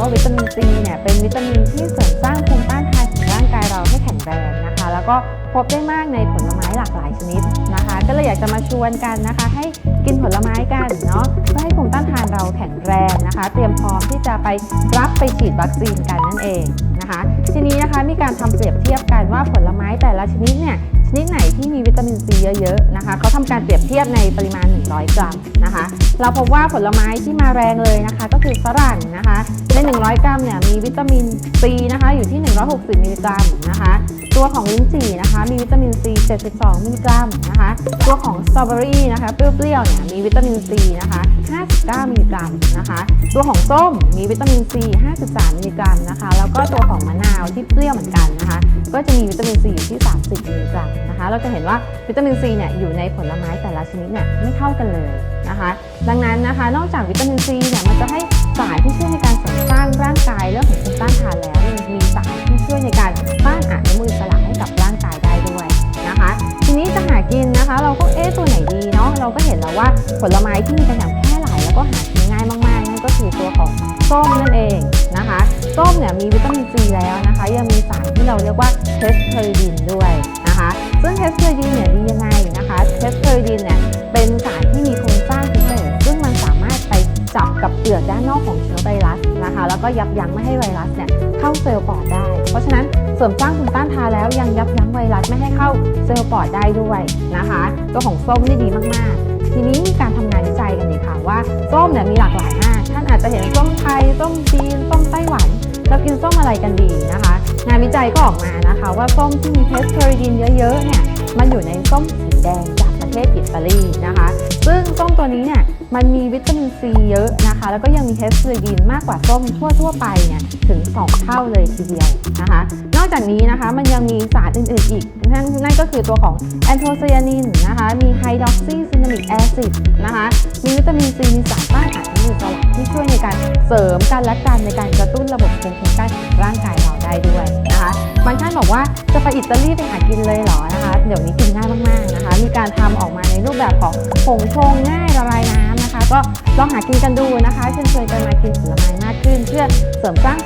ว่าวิตามินซีเนี่ยเป็นวิตามินที่เสริมสร้างภูมิต้านทานของร่างกายเราให้แข็งแรงนะคะ แล้วก็พบได้มากในผลไม้หลากหลายชนิดนะคะ ก็เลยอยากจะมาชวนกันนะคะ ให้กินผลไม้กันเนาะเพื่อให้ภูมิต้านทานเราแข็งแรงนะคะ เตรียมพร้อมที่จะไปรับไปฉีดวัคซีนกันนั่นเองนะคะ ทีนี้นะคะมีการทำเปรียบเทียบกันว่าผลไม้แต่ละชนิดเนี่ย ชนิดไหนที่มีวิตามินซีเยอะๆนะคะเขาทำการเปรียบเทียบในปริมาณ 100 กรัมนะคะ เราพบว่าผลไม้ที่มาแรงเลยนะคะ ก็คือฝรั่งนะคะใน 100 กรัมเนี่ยมีวิตามินซีนะคะอยู่ที่ 160 มิลลิกรัมนะคะ ตัวของลิ้นจี่นะคะ มีวิตามินซี 72 มิลลิกรัมนะคะ ตัวของสตรอเบอรี่นะคะเปรี้ยวๆเนี่ยมีวิตามินซีนะคะ 59 มิลลิกรัมนะคะ ตัวของส้มมีวิตามินซี 53 มิลลิกรัมนะคะ แล้วก็ตัวของมะนาวที่เปรี้ยวเหมือนกันนะคะ ก็จะมีวิตามินซีอยู่ที่ 30 มิลลิกรัม นะคะเราจะเห็นว่าวิตามินซีเนี่ยอยู่ในผลไม้แต่ละชนิดเนี่ยไม่เท่ากันเลยนะคะ ดังนั้นนะคะนอกจากวิตามินซีเนี่ยมันจะให้สารที่ช่วยในการเสริมสร้างร่างกายเรื่องของภูมิต้านทานแล้วยังมีสารที่ช่วยในการต้านอนุมูลอิสระให้กับร่างกายได้ด้วยนะคะ ทีนี้จะหากินนะคะ เราก็เอ๊ะตัวไหนดีเนาะเราก็เห็นแล้วว่าผลไม้ที่มีกันอย่างแพร่หลายแล้วก็หากินง่ายมากๆนั่นก็คือตัวของส้มนั่นเองนะคะส้มเนี่ยมีวิตามินซีแล้วนะคะ ยังมีสารที่เราเรียกว่าเทสเพอริดินด้วย นะคะซึ่งเทสเพอริดินเนี่ยดียังไงนะคะเทสเพอริดินเนี่ยเป็นสารที่มีโครงสร้างพิเศษซึ่งมันสามารถไปจับกับเปลือกด้านนอกของเชื้อไวรัสนะคะ แล้วก็ยับยั้งไม่ให้ไวรัสเนี่ยเข้าเซลล์ปอดได้ เพราะฉะนั้นเสริมสร้างภูมิต้านทานแล้วยังยับยั้งไวรัสไม่ให้เข้าเซลล์ปอดได้ด้วยนะคะ ตัวของส้มนี่ดีมากๆ ทีนี้มีการทำงานวิจัยกันเลยค่ะว่าส้มเนี่ยมีหลากหลายมาก ท่านอาจจะเห็นส้มไทยส้มจีนส้มไต้หวันเรากินส้มอะไรกันดีนะคะ งานวิจัยก็ออกมานะคะ ว่าส้มที่มีเทสเพอริดินเยอะๆเนี่ยมันอยู่ในส้มสีแดงจากประเทศอิตาลีนะคะ ซึ่งส้มตัวนี้เนี่ยมันมีวิตามินซีเยอะนะคะ แล้วก็ยังมีเทสเพอริดินมากกว่าส้มทั่วๆไปเนี่ยถึง 2 เท่าเลยทีเดียวนะคะ นอกจากนี้นะคะมันยังมีสารอื่นๆอีก นั่นนั่นก็คือตัวของแอนโทไซยานินนะคะ มีไฮดรอกซีซินามิกแอซิดนะคะ มีวิตามินซีมีสารต้านอนุมูลอิสระที่ช่วยในการเสริมกันและกันในการกระตุ้นระบบภูมิคุ้มกันร่างกายเราได้ด้วย บางท่านบอกว่าจะไปอิตาลีไปหากินเลยเหรอนะคะ เดี๋ยวนี้กินง่ายมากๆนะคะ มีการทำออกมาในรูปแบบของผงชงง่ายละลายน้ำนะคะ ก็ลองหากินกันดูนะคะเชิญชวนกันมากินผลไม้มากขึ้น เพื่อเสริมสร้าง